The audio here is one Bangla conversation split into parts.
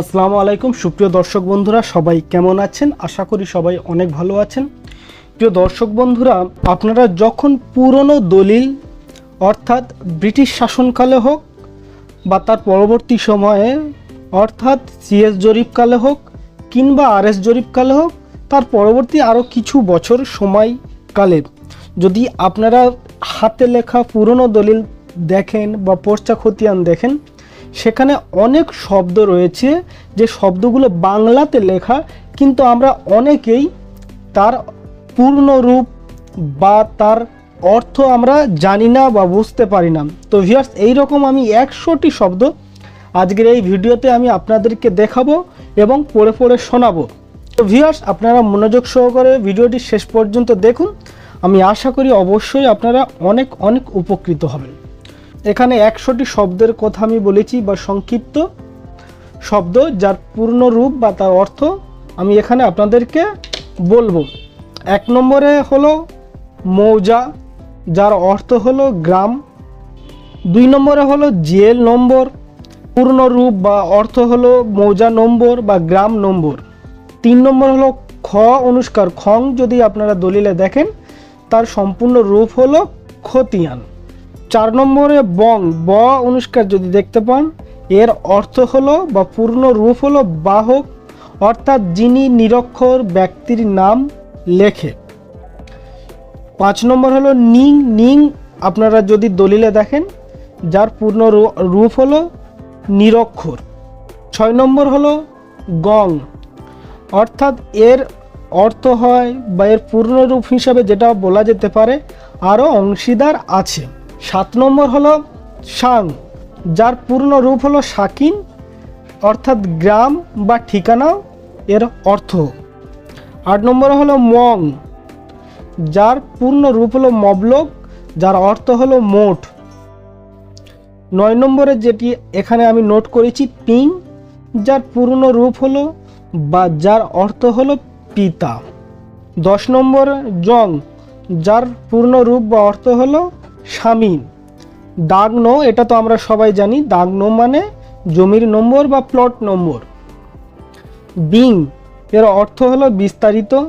আসসালামু আলাইকুম। সুপ্রিয় দর্শক বন্ধুরা, সবাই কেমন আছেন? আশা করি সবাই অনেক ভালো আছেন। প্রিয় দর্শক বন্ধুরা, আপনারা যখন পুরনো দলিল, অর্থাৎ ব্রিটিশ শাসনকালে হোক বা তার পরবর্তী সময়ে, অর্থাৎ সিএস জরিপকালে হোক কিংবা আরএস জরিপকালে হোক, তার পরবর্তী আরও কিছু বছর সময়কালে যদি আপনারা হাতে লেখা পুরনো দলিল দেখেন বা পর্চা খতিয়ান দেখেন সেখানে অনেক শব্দ রয়েছে, যে শব্দগুলো বাংলাতে লেখা, কিন্তু আমরা অনেকেই তার পূর্ণ রূপ বা তার অর্থ আমরা জানি না বা বুঝতে পারি না। তো ভিয়ার্স এইরকম আমি একশোটি শব্দ আজকের এই ভিডিওতে আমি আপনাদেরকে দেখাবো এবং পড়ে পড়ে শোনাবো। তো ভিয়ার্স আপনারা মনোযোগ সহকারে ভিডিওটি শেষ পর্যন্ত দেখুন। আমি আশা করি অবশ্যই আপনারা অনেক অনেক উপকৃত হবেন। এখানে একশোটি শব্দের কথা আমি বলেছি বা সংক্ষিপ্ত শব্দ যার পূর্ণ রূপ বা তার অর্থ আমি এখানে আপনাদেরকে বলব। এক নম্বরে হলো মৌজা, যার অর্থ হলো গ্রাম। দুই নম্বরে হলো জেল নম্বর, পূর্ণ রূপ বা অর্থ হলো মৌজা নম্বর বা গ্রাম নম্বর। তিন নম্বর হলো খ অনুষ্কার, খং যদি আপনারা দলিলে দেখেন, তার সম্পূর্ণ রূপ হলো খতিয়ান। চার নম্বরে বং, ব অনুষ্কার যদি দেখতে পান, এর অর্থ হলো বা পূর্ণ রূপ হলো বাহক, অর্থাৎ যিনি নিরক্ষর ব্যক্তির নাম লেখে। পাঁচ নম্বর হলো নিং নিং আপনারা যদি দলিলে দেখেন, যার পূর্ণ রূপ হলো নিরক্ষর। ছয় নম্বর হলো গং, অর্থাৎ এর অর্থ হয় বা এর পূর্ণ রূপ হিসাবে যেটা বলা যেতে পারে, আরও অংশীদার আছে। সাত নম্বর হলো সাং যার পূর্ণ রূপ হলো সাকিন অর্থাৎ গ্রাম বা ঠিকানা এর অর্থ। আট নম্বর হলো মং, যার পূর্ণ রূপ হলো মবলক যার অর্থ হলো মোট। নয় নম্বরে যেটি এখানে আমি নোট করেছি, পিং, যার পূর্ণ রূপ হলো বা যার অর্থ হলো পিতা। দশ নম্বর জং, যার পূর্ণ রূপ বা অর্থ হলো স্বামী দাগনো, এটা তো আমরা সবাই জানি, দাগনো মানে জমির নম্বর বা প্লট নম্বর। বিং, এর অর্থ হলো বিস্তারিত।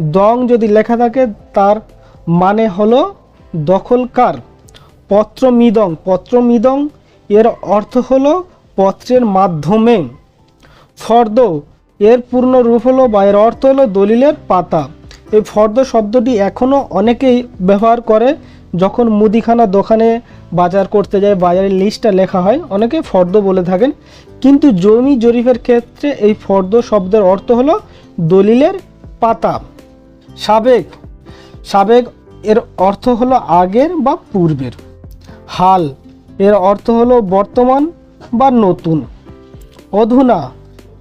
দং যদি লেখা থাকে, তার মানে হলো দখলকার। পত্র পত্রমিদং পত্রমিদং এর অর্থ হলো পত্রের মাধ্যমে। ফর্দ, এর পূর্ণ রূপ হলো বা এর অর্থ হলো দলিলের পাতা। এই ফর্দ শব্দটি এখনও অনেকেই ব্যবহার করে। যখন মুদিখানা দোকানে বাজার করতে যায়, বাজারের লিস্টটা লেখা হয়, অনেকে ফর্দ বলে থাকেন। কিন্তু জমি জরিপের ক্ষেত্রে এই ফর্দ শব্দের অর্থ হলো দলিলের পাতা। সাবেক সাবেক এর অর্থ হলো আগের বা পূর্বের। হাল, এর অর্থ হলো বর্তমান বা নতুন। অধুনা,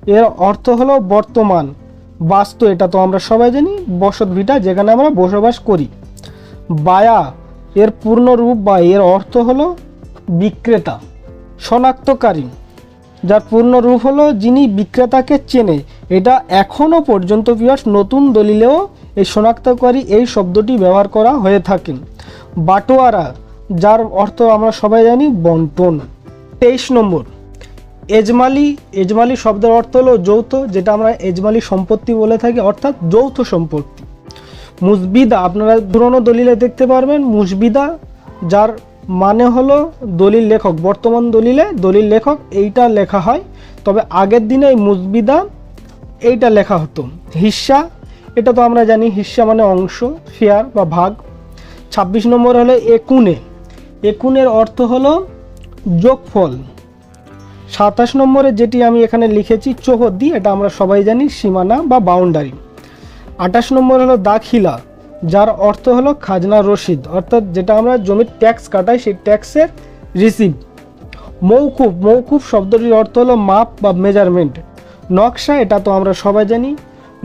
এর অর্থ হলো বর্তমান। বাস্তু, এটা তো আমরা সবাই জানি বসত ভিটা যেখানে আমরা বসবাস করি। বায়া এর পূর্ণ রূপ বা এর অর্থ হলো বিক্রেতা, শনাক্তকারী, যার পূর্ণ রূপ হলো যিনি বিক্রেতাকে চেনে। এটা এখনও পর্যন্ত পিয়াস নতুন দলিলেও এই শনাক্তকারী এই শব্দটি ব্যবহার করা হয়ে থাকে। বাটোয়ারা, যার অর্থ আমরা সবাই জানি, বন্টন। তেইশ নম্বর, এজমালি। এজমালি শব্দের অর্থ হলো যৌথ, যেটা আমরা এজমালি সম্পত্তি বলে থাকি, অর্থাৎ যৌথ সম্পত্তি। মুসবিদা, আপনারা পুরনো দলিলে দেখতে পারবেন মুসবিদা, যার মানে হলো দলিল লেখক। বর্তমান দলিলে দলিল লেখক এইটা লেখা হয়। তবে আগের দিনে এই মুসবিদা এইটা লেখা হতো। হিস্সা এটা তো আমরা জানি হিস্সা মানে অংশ শেয়ার বা ভাগ। ছাব্বিশ নম্বর হলো একুনে। একুনের অর্থ হলো যোগফল। সাতাশ নম্বরে যেটি আমি এখানে লিখেছি চৌহদ্দি এটা আমরা সবাই জানি, সীমানা বা বাউন্ডারি আঠাশ নম্বর হলো দাখিলা, যার অর্থ হলো খাজনা রসিদ, অর্থাৎ যেটা আমরা জমির ট্যাক্স কাটাই সেই ট্যাক্সের রিসিভ মৌকুফ মৌকুফ শব্দটির অর্থ হলো মাপ বা মেজারমেন্ট নকশা, এটা তো আমরা সবাই জানি।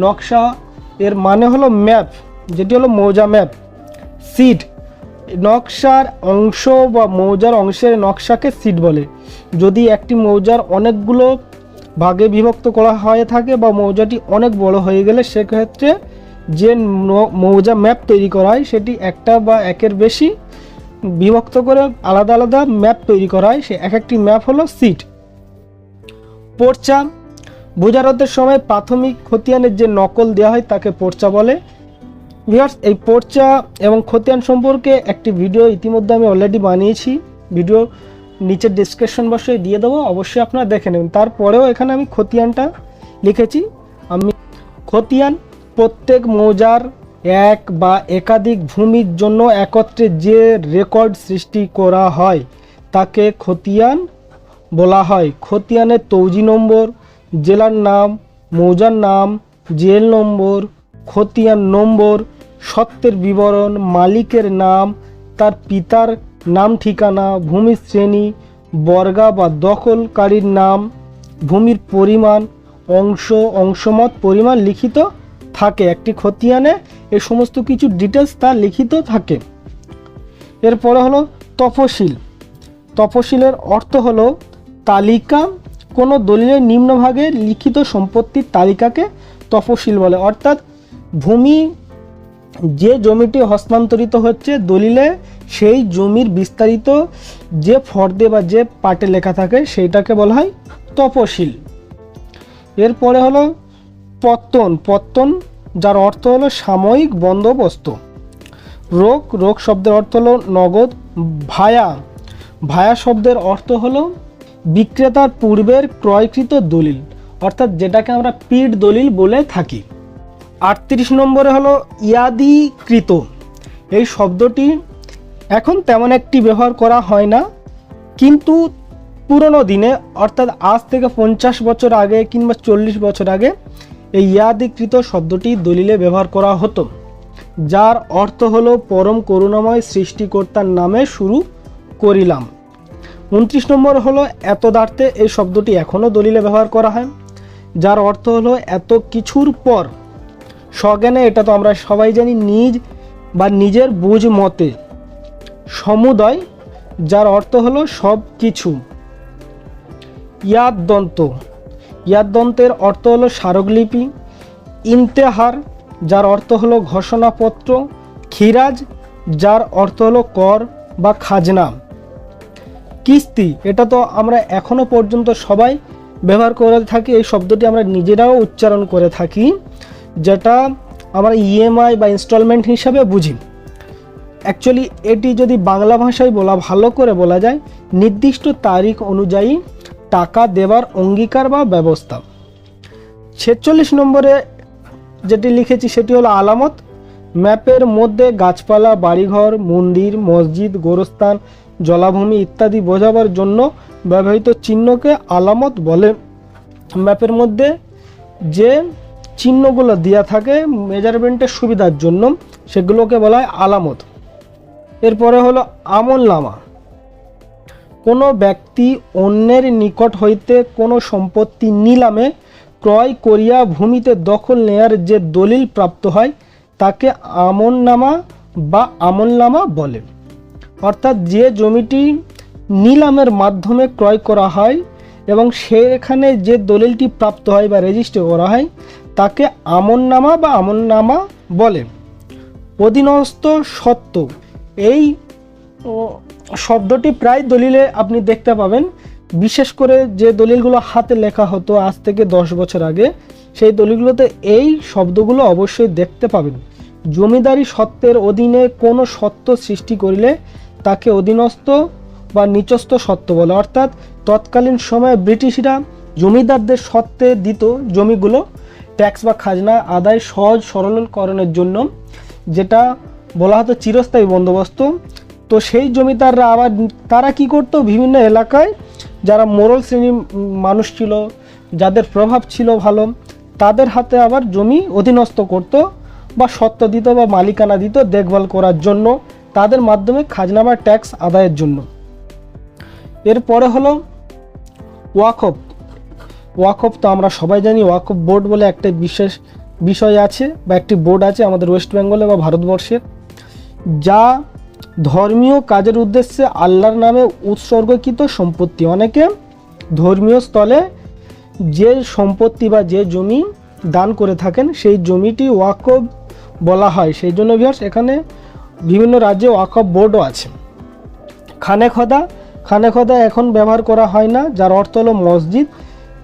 নকশা এর মানে হলো ম্যাপ যেটি হলো মৌজা ম্যাপ সিট নকশার অংশ বা মৌজার অংশের নকশাকে সিট বলে। যদি একটি মৌজার অনেকগুলো ভাগে বিভক্ত করা হয়ে থাকে বা মৌজাটি অনেক বড় হয়ে গেলে সেক্ষেত্রে যে মৌজা ম্যাপ তৈরি করা হয় সেটি একটা বা একের বেশি বিভক্ত করে আলাদা আলাদা ম্যাপ তৈরি করা হয় সে এক একটি ম্যাপ হলো সিট। পর্চা বুজারতের সময় প্রাথমিক খতিয়ানের যে নকল দেওয়া হয় তাকে পর্চা বলে। ভিউয়ার্স, এই পর্চা এবং খতিয়ান সম্পর্কে একটি ভিডিও ইতিমধ্যে আমি অলরেডি বানিয়েছি। ভিডিও নিচের ডিসক্রিপশন বক্সে দিয়ে দেবো, অবশ্যই আপনারা দেখে নেবেন। তারপরেও এখানে আমি খতিয়ানটা লিখেছি। আমি খতিয়ান প্রত্যেক মৌজার এক বা একাধিক ভূমির জন্য একত্রে যে রেকর্ড সৃষ্টি করা হয়, তাকে খতিয়ান বলা হয়। খতিয়ানের তৌজি নম্বর, জেলার নাম, মৌজার নাম, জেল নম্বর, খতিয়ান নম্বর সত্ত্বের বিবরণ, মালিকের নাম, তার পিতার নাম ঠিকানা ভূমির শ্রেণি, বর্গা বা দখলকারীর নাম, ভূমির পরিমাণ, অংশ, অংশমত পরিমাণ লিখিত থাকে। একটি খতিয়ানে এ সমস্ত কিছু ডিটেলস তার লিখিত থাকে। এরপরে হলো তফসিল। তফসিলের অর্থ হলো তালিকা, কোনো দলিলের নিম্নভাগে লিখিত সম্পত্তির তালিকাকে তফসিল বলে। অর্থাৎ ভূমি যে জমিটি হস্তান্তরিত হচ্ছে দলিলে সেই জমির বিস্তারিত যে ফর্দে বা যে পাটে লেখা থাকে সেইটাকে বলা হয় তপশিল। এরপরে হলো পত্তন। পত্তন, যার অর্থ হলো সাময়িক বন্দোবস্ত। রোগ রোগ শব্দের অর্থ হলো নগদ, ভায়া। ভায়া শব্দের অর্থ হলো বিক্রেতার পূর্বের ক্রয়কৃত দলিল, অর্থাৎ যেটাকে আমরা পিড দলিল বলে থাকি। আটত্রিশ নম্বরে হলো ইয়াদিকৃত। এই শব্দটি এখন তেমন একটি ব্যবহার করা হয় না, কিন্তু পুরনো দিনে, অর্থাৎ আজ থেকে পঞ্চাশ বছর আগে কিংবা চল্লিশ বছর আগে, এই ইয়াদিকৃত শব্দটি দলিলে ব্যবহার করা হতো, যার অর্থ হলো পরম করুণাময় সৃষ্টিকর্তার নামে শুরু করিলাম। উনত্রিশ নম্বর হলো এতদার্থে এই শব্দটি এখনও দলিলে ব্যবহার করা হয়, যার অর্থ হলো এত কিছুর পর। সজ্ঞানে এটা তো আমরা সবাই জানি, নিজ বা নিজের বুঝ মতে। সমুদয়, যার অর্থ হলো সব কিছু ইয়াদ দন্ত ইয়াদ দন্তের অর্থ হলো স্মারকলিপি। ইন্তেহার, যার অর্থ হলো ঘোষণাপত্র। খিরাজ, যার অর্থ হলো কর বা খাজনা। কিস্তি, এটা তো আমরা এখনও পর্যন্ত সবাই ব্যবহার করে থাকি, এই শব্দটি আমরা নিজেরাও উচ্চারণ করে থাকি, যেটা আমরা ইএমআই বা ইনস্টলমেন্ট হিসাবে বুঝি। অ্যাকচুয়ালি এটি যদি বাংলা ভাষায় বলা ভালো করে বলা যায়, নির্দিষ্ট তারিখ অনুযায়ী টাকা দেওয়ার অঙ্গীকার বা ব্যবস্থা। ছেচল্লিশ নম্বরে যেটি লিখেছি সেটি হলো আলামত। ম্যাপের মধ্যে গাছপালা, বাড়িঘর, মন্দির, মসজিদ, গোরস্থান, জলাভূমি ইত্যাদি বোঝাবার জন্য ব্যবহৃত চিহ্নকে আলামত বলে। ম্যাপের মধ্যে যে চিহ্নগুলো দেওয়া থাকে মেজারমেন্টের সুবিধার জন্য সেগুলোকে বলা হয় আলামত। এরপরে হলো আমল নামা। কোনো ব্যক্তি অন্যের নিকট হইতে কোনো সম্পত্তি নিলামে ক্রয় করিয়া ভূমিতে দখল নেয়ার যে দলিল প্রাপ্ত হয়, তাকে আমলনামা বা আমলনামা বলে। অর্থাৎ যে জমিটি নিলামের মাধ্যমে ক্রয় করা হয় এবং সেখানে যে দলিলটি প্রাপ্ত হয় বা রেজিস্টার করা হয়, তাকে আমলনামা বা আমলনামা বলে। অধীনস্থ সত্ত্ব এই শব্দটি প্রায় দলিলে আপনি দেখতে পাবেন। বিশেষ করে যে দলিলগুলো হাতে লেখা হতো আজ থেকে দশ বছর আগে, সেই দলিলগুলোতে এই শব্দগুলো অবশ্যই দেখতে পাবেন। জমিদারি সত্ত্বের অধীনে কোনো সত্ত্ব সৃষ্টি করিলে তাকে অধীনস্থ বা নিচস্থ সত্ত্ব বলে। অর্থাৎ তৎকালীন সময়ে ব্রিটিশরা জমিদারদের সত্ত্বে দিত জমিগুলো, ট্যাক্স বা খাজনা আদায় সহজ সরলকরণের জন্য, যেটা বলা হতো চিরস্থায়ী বন্দোবস্ত। তো সেই জমিদাররা আবার তারা কি করতো? বিভিন্ন এলাকায় যারা মোরল শ্রেণির মানুষ ছিল, যাদের প্রভাব ছিল ভালো, তাদের হাতে আবার জমি অধীনস্থ করত বা সত্ত্ব দিত বা মালিকানা দিত দেখভাল করার জন্য, তাদের মাধ্যমে খাজনা বা ট্যাক্স আদায়ের জন্য। এরপরে হলো ওয়াকফ। ওয়াকফ তো আমরা সবাই জানি, ওয়াকফ বোর্ড বলে একটা বিশেষ বিষয় আছে বা একটি বোর্ড আছে আমাদের ওয়েস্ট বেঙ্গলে বা ভারতবর্ষের। যা ধর্মীয় কাজের উদ্দেশ্যে আল্লাহর নামে উৎসর্গকৃত সম্পত্তি। অনেকে ধর্মীয় স্থলে যে সম্পত্তি বা যে জমি দান করে থাকেন, সেই জমিটি ওয়াকফ বলা হয়। সেই জন্য ভিউয়ার্স এখানে বিভিন্ন রাজ্যে ওয়াকফ বোর্ডও আছে। খানে খদা খানে খদা এখন ব্যবহার করা হয় না, যার অর্থ হলো মসজিদ।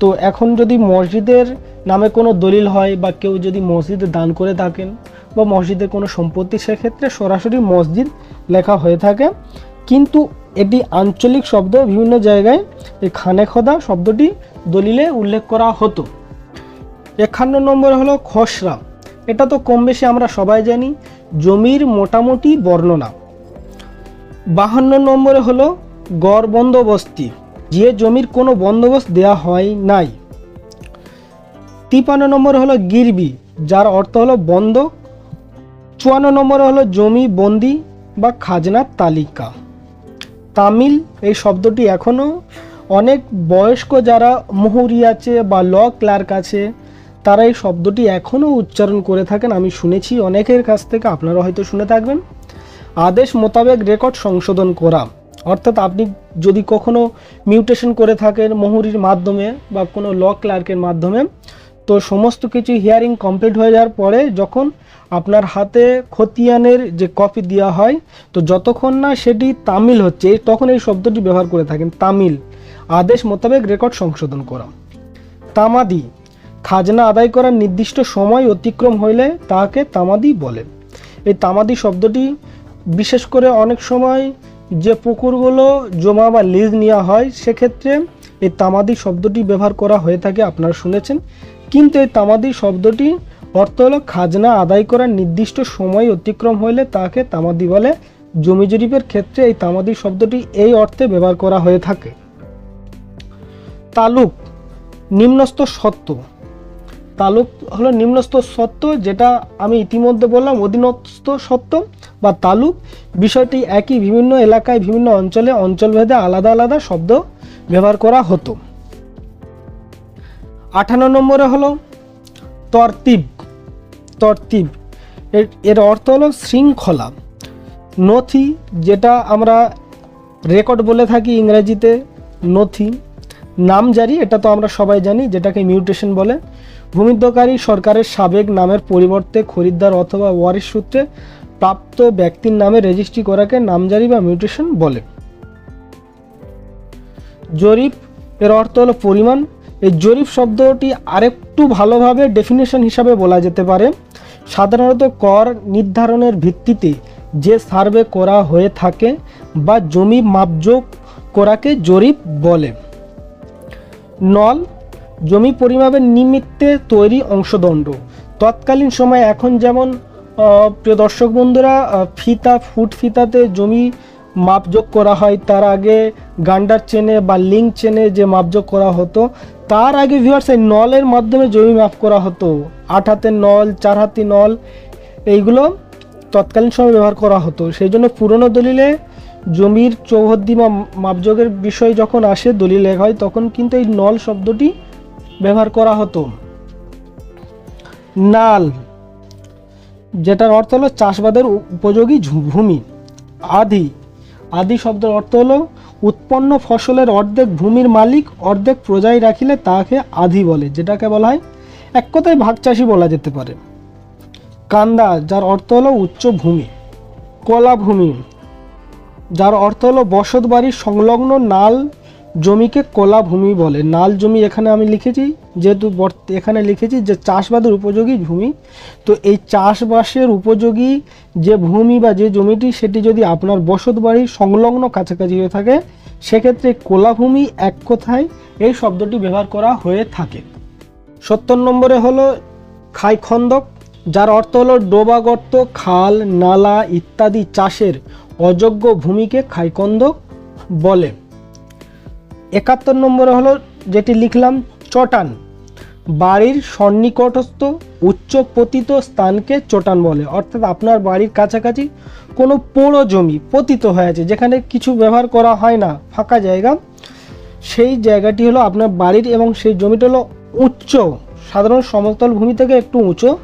তো এখন যদি মসজিদের নামে কোনো দলিল হয় বা কেউ যদি মসজিদে দান করে থাকেন বা মসজিদের কোনো সম্পত্তি, সেক্ষেত্রে সরাসরি মসজিদ লেখা হয়ে থাকে। কিন্তু এটি আঞ্চলিক শব্দ, বিভিন্ন জায়গায় এই খানে খোদা শব্দটি দলিলে উল্লেখ করা হতো। একান্ন নম্বর হলো খসড়া। এটা তো কম বেশি আমরা সবাই জানি, জমির মোটামুটি বর্ণনা। বাহান্ন নম্বরে হলো গড় বন্দোবস্তি। যে জমির কোনো বন্দোবস্ত দেওয়া হয় নাই। তিপান্ন নম্বর হলো গিরবি, যার অর্থ হলো বন্ধক চুয়ান্ন নম্বর হলো জমি, বন্দি বা খাজনার তালিকা। তামিল এই শব্দটি এখনও অনেক বয়স্ক যারা মুহুরি আছে বা ল ক্লার্ক আছে, তারা এই শব্দটি এখনও উচ্চারণ করে থাকেন। আমি শুনেছি অনেকের কাছ থেকে, আপনারা হয়তো শুনে থাকবেন। আদেশ মোতাবেক রেকর্ড সংশোধন করা। অর্থাৎ আপনি যদি কখনো মিউটেশন করে থাকেন মহুরির মাধ্যমে বা কোনো ল ক্লার্কের মাধ্যমে তো সমস্ত কিছু হিয়ারিং কমপ্লিট হয়ে যাওয়ার পরে যখন আপনার হাতে খতিয়ানের যে কপি দেওয়া হয়, তো যতক্ষণ না সেটি তামিল হচ্ছে তখন এই শব্দটি ব্যবহার করে থাকেন তামিল। আদেশ মোতাবেক রেকর্ড সংশোধন করা। তামাদি, খাজনা আদায় করার নির্দিষ্ট সময় অতিক্রম হইলে তাকে তামাদি বলে। এই তামাদি শব্দটি বিশেষ করে অনেক সময় যে পুকুরগুলো জমা বা লিজ নেওয়া হয়, সেক্ষেত্রে এই তামাদি শব্দটি ব্যবহার করা হয়ে থাকে, আপনারা শুনেছেন। কিন্তু এই তামাদি শব্দটি অর্থ হলো খাজনা আদায় করার নির্দিষ্ট সময় অতিক্রম হইলে তাকে তামাদি বলে। জমি জরিপের ক্ষেত্রে এই তামাদি শব্দটি এই অর্থে ব্যবহার করা হয়ে থাকে। তালুক নিম্নস্থ সত্য তালুক হলো নিম্নস্থ সত্য যেটা আমি ইতিমধ্যে বললাম অধীনস্থ সত্য বা তালুক। বিষয়টি একই বিভিন্ন এলাকায়, বিভিন্ন অঞ্চলে, অঞ্চলভেদে আলাদা আলাদা শব্দ ব্যবহার করা হতো। আঠান্ন নম্বরে হলো তরতিব তরতিব। এর অর্থ হলো শৃঙ্খলা। নথি যেটা আমরা রেকর্ড বলে থাকি ইংরেজিতে, নথি। নামজারি এটা তো আমরা সবাই জানি, যেটাকে মিউটেশন বলে। ভূমিদ্যকারী সরকারের সাবেক নামের পরিবর্তে খরিদ্দার অথবা ওয়ারিশ সূত্রে প্রাপ্ত ব্যক্তির নামে রেজিস্ট্রি করাকে নামজারি বা মিউটেশন বলে। জরিপ, এর অর্থ হলো পরিমাণ। এই জরিপ শব্দটি আরেকটু ভালোভাবে ডেফিনেশন হিসাবে বলা যেতে পারে। সাধারণত কর নির্ধারণের ভিত্তিতে যে সার্ভে করা হয়ে থাকে বা জমি মাপজোক করাকে জরিপ বলে। নল, জমি পরিমাপের নিমিত্তে তৈরি অংশদণ্ড। তৎকালীন সময় এখন যেমন প্রিয় দর্শক বন্ধুরা ফিতা, ফুট ফিতাতে জমি মাপযোগ করা হয়, তার আগে গান্ডার চেনে বা লিঙ্ক চেনে যে মাপযোগ করা হতো তার আগে ভিউয়ার্স এই নলের মাধ্যমে জমি মাপ করা হতো। আট হাতের নল, চার হাতি নল, এইগুলো তৎকালীন সময় ব্যবহার করা হতো। সেই জন্য পুরনো দলিলে জমির চৌহদ্দি বা মাপযোগের বিষয় যখন আসে, দলিল হয়, তখন কিন্তু এই নল শব্দটি ব্যবহার করা হতো। নাল, যেটার অর্থ হলো চাষবাদের উপযোগী ভূমি। আদি আদি শব্দের অর্থ হলো উৎপন্ন ফসলের অর্ধেক ভূমির মালিক, অর্ধেক প্রজায় রাখিলে তাকে আধি বলে, যেটাকে বলা হয় এক কথায় ভাগ চাষি বলা যেতে পারে। কান্দা, যার অর্থ হলো উচ্চ ভূমি। কলা ভূমি যার অর্থ হলো বসত বাড়ির সংলগ্ন নাল জমিকে কলা ভূমি বলে। নাল জমি এখানে আমি লিখেছি, যেহেতু এখানে লিখেছি যে চাষবাদের উপযোগী ভূমি। তো এই চাষবাসের উপযোগী যে ভূমি বা যে জমিটি, সেটি যদি আপনার বসত বাড়ির সংলগ্ন কাছাকাছি হয়ে থাকে, সেক্ষেত্রে কোলা ভূমি এক কথায় এই শব্দটি ব্যবহার করা হয়ে থাকে। সত্তর নম্বরে হলো খাইখন্দক যার অর্থ হলো ডোবা গর্ত খাল, নালা ইত্যাদি চাষের অযোগ্য ভূমিকে খাইকন্দক বলে। একাত্তর নম্বরে হলো যেটি লিখলাম, চটান। বাড়ির সন্নিকটস্থ উচ্চ পতিত স্থানকে চটান বলে। অর্থাৎ আপনার বাড়ির কাছাকাছি কোনো পোড়ো জমি পতিত হয়ে আছে, যেখানে কিছু ব্যবহার করা হয় না, ফাঁকা জায়গা। সেই জায়গাটি হলো আপনার বাড়ির এবং সেই জমিটা হলো উচ্চ। সাধারণ সমতল ভূমি থেকে একটু উঁচু।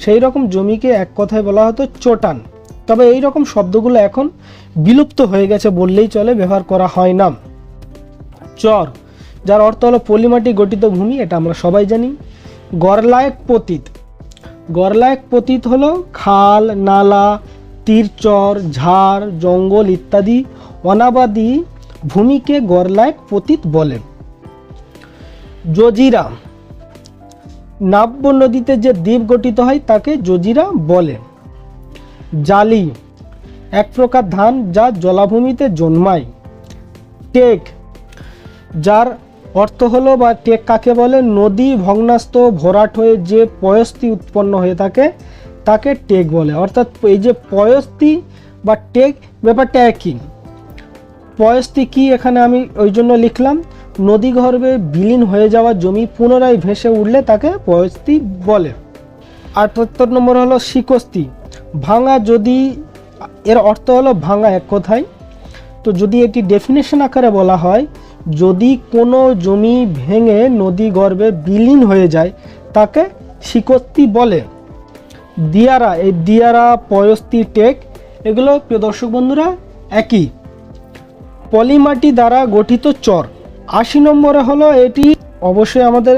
সেই রকম জমিকে এক কথায় বলা হতো চটান। তবে এই রকম শব্দগুলো এখন বিলুপ্ত হয়ে গেছে বললেই চলে, ব্যবহার করা হয় না। চর, যার অর্থ হলো পলিমাটি গঠিত ভূমি, এটা আমরা সবাই জানি। গরলায়ক পতিত। গরলায়ক পতীত হলো খাল, নালা তীরচর ঝাড়, জঙ্গল ইত্যাদি অনাবাদি ভূমিকে গরলায়ক পতিত বলে। জজিরা। নাব্য নদীতে যে দ্বীপ গঠিত হয়, তাকে জজিরা বলে। জালি। এক প্রকার ধান যা জলাভূমিতে জন্মায়। টেক। যার অর্থ হলো বা টেক কাকে বলে, নদী ভগ্নাস্ত ভরাট হয়ে যে পয়স্তি উৎপন্ন হয়ে থাকে, তাকে টেক বলে। অর্থাৎ এই যে পয়স্তি বা টেক ব্যাপারটা একই। পয়স্তি কি এখানে আমি ওই জন্য লিখলাম, নদী গর্ভে বিলীন হয়ে যাওয়া জমি পুনরায় ভেসে উঠলে তাকে পয়স্তি বলে। আর আটাত্তর নম্বর হলো শিকস্তি ভাঙা যদি, এর অর্থ হলো ভাঙা এক কথায়। তো যদি এটি ডেফিনেশন আকারে বলা হয় যদি কোনো জমি ভেঙে নদী গর্ভে বিলীন হয়ে যায়, তাকে শিকস্তি বলে। দিয়ারা, এই দিয়ারা, পয়স্তি, টেক, এগুলো প্রিয় দর্শক বন্ধুরা একই। পলিমাটি দ্বারা গঠিত চর। আশি নম্বরে হলো এটি, অবশ্যই আমাদের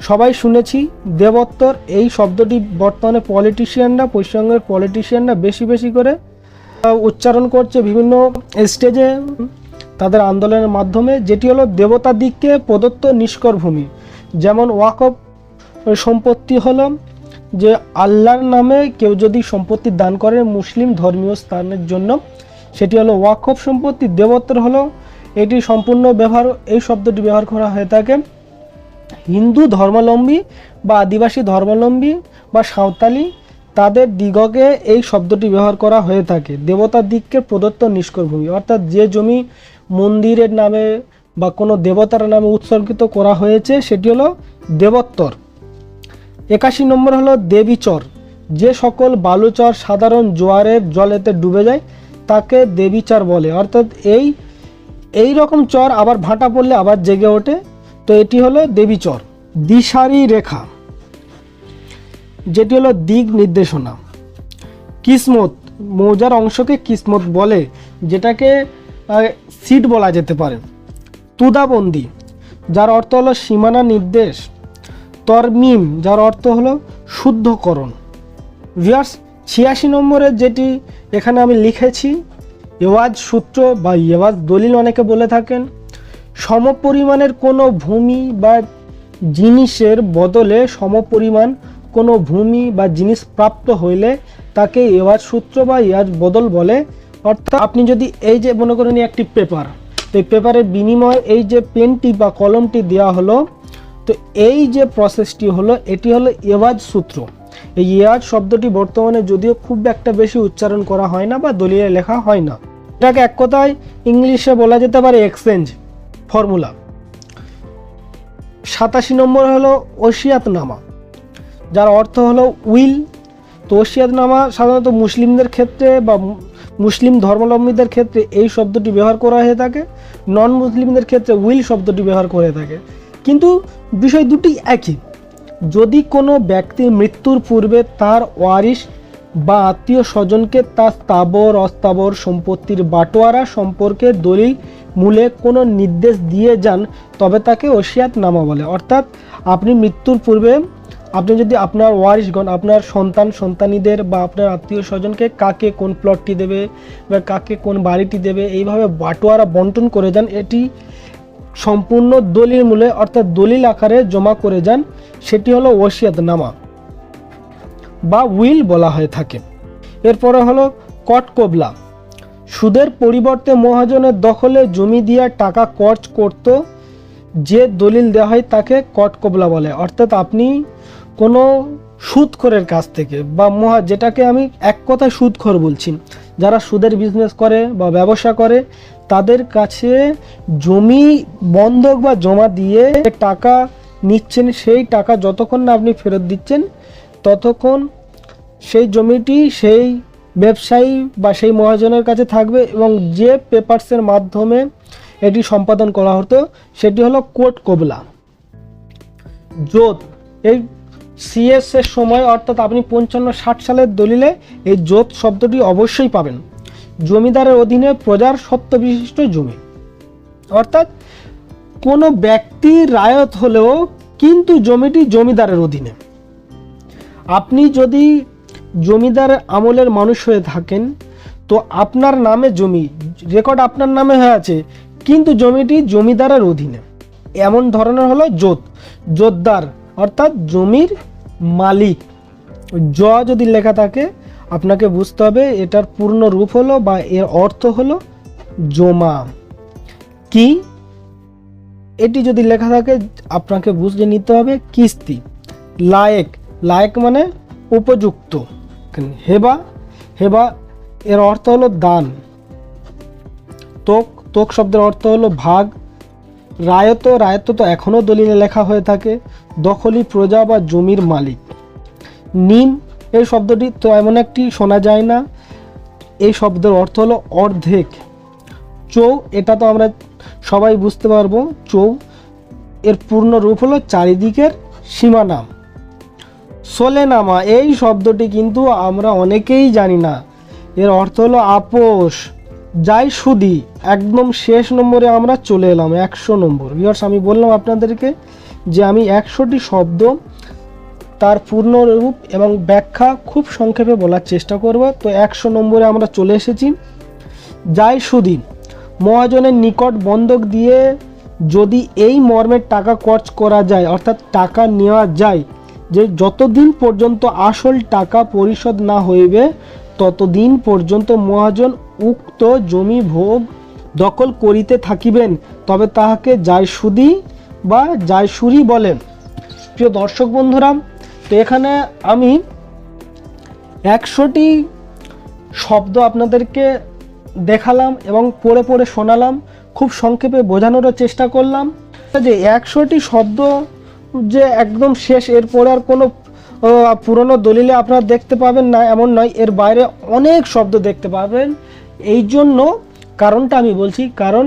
সবাই শুনেছি, দেবত্তর, এই শব্দটি বর্তমানে পলিটিশিয়ানরা, পশ্চিমবঙ্গের পলিটিশিয়ানরা বেশি বেশি করে উচ্চারণ করছে বিভিন্ন স্টেজে তাদের আন্দোলনের মাধ্যমে, যেটি হলো দেবতা দিককে প্রদত্ত নিষ্কর ভূমি। যেমন ওয়াকফ সম্পত্তি হলো যে আল্লাহর নামে কেউ যদি সম্পত্তি দান করে মুসলিম ধর্মীয় স্থানের জন্য, সেটি হলো ওয়াকফ সম্পত্তি। দেবত্তর হলো এটি সম্পূর্ণ ব্যবহার, এই শব্দটি ব্যবহার করা হয়ে থাকে। হিন্দু ধর্মাবলম্বী বা আদিবাসী ধর্মাবলম্বী বা সাঁওতালি, তাদের দিগকে এই শব্দটি ব্যবহার করা হয়ে থাকে। দেবতার দিককে প্রদত্ত নিষ্কর ভূমি। অর্থাৎ যে জমি মন্দিরের নামে বা কোনো দেবতার নামে উৎসর্গিত করা হয়েছে, সেটি হলো দেবত্তর। একাশি নম্বর হলো দেবীচর যে সকল বালুচর সাধারণ জোয়ারের জলেতে ডুবে যায়, তাকে দেবীচর বলে। অর্থাৎ এই এই রকম চর আবার ভাটা পড়লে আবার জেগে ওঠে। তো এটি হলো দেবীচর দিশারি রেখা। যেটি হলো দিক নির্দেশনা। কিসমত, মৌজার অংশকে কিসমত বলে, যেটাকে সিট বলা যেতে পারে। তুদাবন্দি, যার অর্থ হলো সীমানা নির্দেশ। তরমিম, যার অর্থ হলো শুদ্ধকরণ। ভিয়ার্স ছিয়াশি নম্বরের যেটি এখানে আমি লিখেছি, এওয়াজ সূত্র বা এওয়াজ দলিল অনেকে বলে থাকেন, সমপরিমাণের কোনো ভূমি বা জিনিসের বদলে সমপরিমাণ কোনো ভূমি বা জিনিস প্রাপ্ত হইলে তাকে এওয়াজ সূত্র বা এওয়াজ বদল বলে। অর্থাৎ আপনি যদি এই যে মনে করেন একটি পেপার তো এই পেপারের বিনিময়ে এই যে পেনটি বা কলমটি দেওয়া হলো, তো এই যে প্রসেসটি হলো, এটি হলো এওয়াজ সূত্র। এই এওয়াজ শব্দটি বর্তমানে যদিও খুব একটা বেশি উচ্চারণ করা হয় না বা দলিলে লেখা হয় না। এটাকে এক কথায় ইংলিশে বলা যেতে পারে এক্সচেঞ্জ ফর্মুলা সাতাশি নম্বর হলো ওসিয়াতনামা, যার অর্থ হলো উইল। তো ওসিয়াতনামা সাধারণত মুসলিমদের ক্ষেত্রে বা মুসলিম ধর্মাবলম্বীদের ক্ষেত্রে এই শব্দটি ব্যবহার করা হয়ে থাকে নন মুসলিমদের ক্ষেত্রে উইল শব্দটি ব্যবহার করে থাকে। কিন্তু বিষয় দুটি একই। যদি কোনো ব্যক্তি মৃত্যুর পূর্বে তার ওয়ারিশ বা আত্মীয় স্বজনকে তার স্থাবর, অস্থাবর সম্পত্তির বাটোয়ারা সম্পর্কে দলিল, মূলে কোনো নির্দেশ দিয়ে যান, তবে তাকে ওসিয়াত নামা বলে। অর্থাৎ আপনি মৃত্যুর পূর্বে আপনি যদি আপনার ওয়ারিশগণ, আপনার সন্তান, সন্তানীদের বা আপনার আত্মীয় স্বজনকে কাকে কোন প্লটটি দেবে বা কাকে কোন বাড়িটি দেবে, এইভাবে বাটোয়ারা বন্টন করে যান, এটি সম্পূর্ণ দলিল মূলে, অর্থাৎ দলিল আকারে জমা করে যান, সেটি হলো ওসিয়াত নামা বা উইল বলা হয়ে থাকে। এরপরে হলো কটকবলা। সুদের পরিবর্তে মহাজনের দখলে জমি দিয়ে টাকা খরচ করত, যে দলিল দেওয়া হয় তাকে কটকবলা বলে। অর্থাৎ আপনি কোনো সুদখোরের কাছ থেকে বা মহা যেটাকে আমি এক কথায় সুদখোর বলছি, যারা সুদের বিজনেস করে বা ব্যবসা করে, তাদের কাছে জমি বন্ধক বা জমা দিয়ে টাকা নিচ্ছেন, সেই টাকা যতক্ষণ না আপনি ফেরত দিচ্ছেন, ততক্ষণ সেই জমিটি সেই ব্যবসায়ী বা সেই মহাজনের কাছে থাকবে এবং যে পেপারসের মাধ্যমে এটি সম্পাদন করা হতো, সেটি হলো কোর্ট কবলা। জোত, এই সিএস এর সময় অর্থাৎ আপনি পঞ্চান্ন, ষাট সালের দলিলে এই জোত শব্দটি অবশ্যই পাবেন। জমিদারের অধীনে প্রজার সত্ত্ব বিশিষ্ট জমি। অর্থাৎ কোনো ব্যক্তি রায়ত হলেও কিন্তু জমিটি জমিদারের অধীনে। আপনি যদি জমিদার আমলের মানুষ হয়ে থাকেন, তো আপনার নামে জমি, রেকর্ড আপনার নামে হয়ে আছে, কিন্তু জমিটি জমিদারের অধীনে। এমন ধরনের হলো জোত জোরদার অর্থাৎ জমির মালিক। জ যদি লেখা থাকে, আপনাকে বুঝতে হবে এটার পূর্ণ রূপ হলো বা এর অর্থ হলো জমা। কি? এটি যদি লেখা থাকে, আপনাকে বুঝে নিতে হবে কিস্তি। লায়েক। লায়েক মানে উপযুক্ত। হেবা। হেবা এর অর্থ হলো দান। তোক। তোক শব্দের অর্থ হলো ভাগ। রায়ত। রায়ত তো এখনও দলিলে লেখা হয়ে থাকে। দখলি প্রজা বা জমির মালিক। নিম, এই শব্দটি তো এমন একটি শোনা যায় না। এই শব্দের অর্থ হলো অর্ধেক। চৌ, এটা তো আমরা সবাই বুঝতে পারব। চৌ, এর পূর্ণ রূপ হলো চারিদিকের সীমানা। সোলেনামা, এই শব্দটি কিন্তু আমরা অনেকেই জানি না। এর অর্থ হলো আপোষ, যাই সুদি। একদম শেষ নম্বরে আমরা চলে এলাম, একশো নম্বর। ভিওর্স আমি বললাম আপনাদেরকে যে আমি একশোটি শব্দ তার পূর্ণ রূপ এবং ব্যাখ্যা খুব সংক্ষেপে বলার চেষ্টা করব। তো একশো নম্বরে আমরা চলে এসেছি। যাই সুদি মহাজনের নিকট বন্ধক দিয়ে যদি এই মর্মের টাকা খরচ করা যায়, অর্থাৎ টাকা নেওয়া যায়, যে যতদিন পর্যন্ত আসল টাকা পরিশোধ না হইবে, ততদিন পর্যন্ত মহাজন উক্ত জমি ভোগ দখল করিতে থাকিবেন। তবে তাহাকে জায়সুদি বা জায়সুরি বলেন। প্রিয় দর্শক বন্ধুরা, তো এখানে আমি একশোটি শব্দ আপনাদেরকে দেখালাম এবং পড়ে পড়ে শোনালাম, খুব সংক্ষেপে বোঝানোরও চেষ্টা করলাম। যে একশোটি শব্দ যে একদম শেষ, এরপরে আর কোনো পুরনো দলিলে আপনারা দেখতে পাবেন না, এমন নয়, এর বাইরে অনেক শব্দ দেখতে পাবেন। এই জন্য কারণটা আমি বলছি, কারণ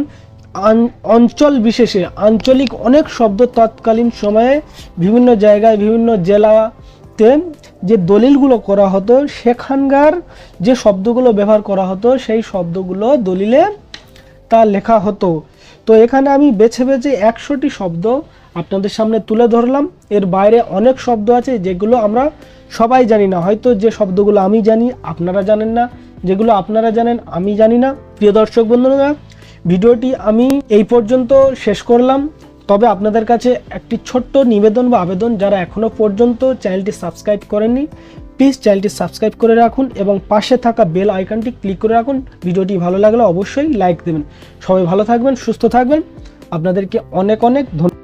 অঞ্চল বিশেষে, আঞ্চলিক অনেক শব্দ তৎকালীন সময়ে বিভিন্ন জায়গায়, বিভিন্ন জেলাতে যে দলিলগুলো করা হতো, সেখানকার যে শব্দগুলো ব্যবহার করা হতো, সেই শব্দগুলো দলিলে তা লেখা হতো। তো এখানে আমি বেছে বেছে একশোটি শব্দ আপনাদের সামনে তুলে ধরলাম। এর বাইরে অনেক শব্দ আছে যেগুলো আমরা সবাই জানি না। হয়তো যে শব্দগুলো আমি জানি, আপনারা জানেন না। যেগুলো আপনারা জানেন, আমি জানি না। প্রিয় দর্শক বন্ধুরা ভিডিওটি আমি এই পর্যন্ত শেষ করলাম। তবে আপনাদের কাছে একটি ছোট্ট নিবেদন বা আবেদন যারা এখনও পর্যন্ত চ্যানেলটি সাবস্ক্রাইব করেননি, প্লিজ চ্যানেলটি সাবস্ক্রাইব করে রাখুন এবং পাশে থাকা বেল আইকনটি ক্লিক করে রাখুন। ভিডিওটি ভালো লাগলে অবশ্যই লাইক দেবেন। সবাই ভালো থাকবেন, সুস্থ থাকবেন। আপনাদেরকে অনেক অনেক ধন্যবাদ।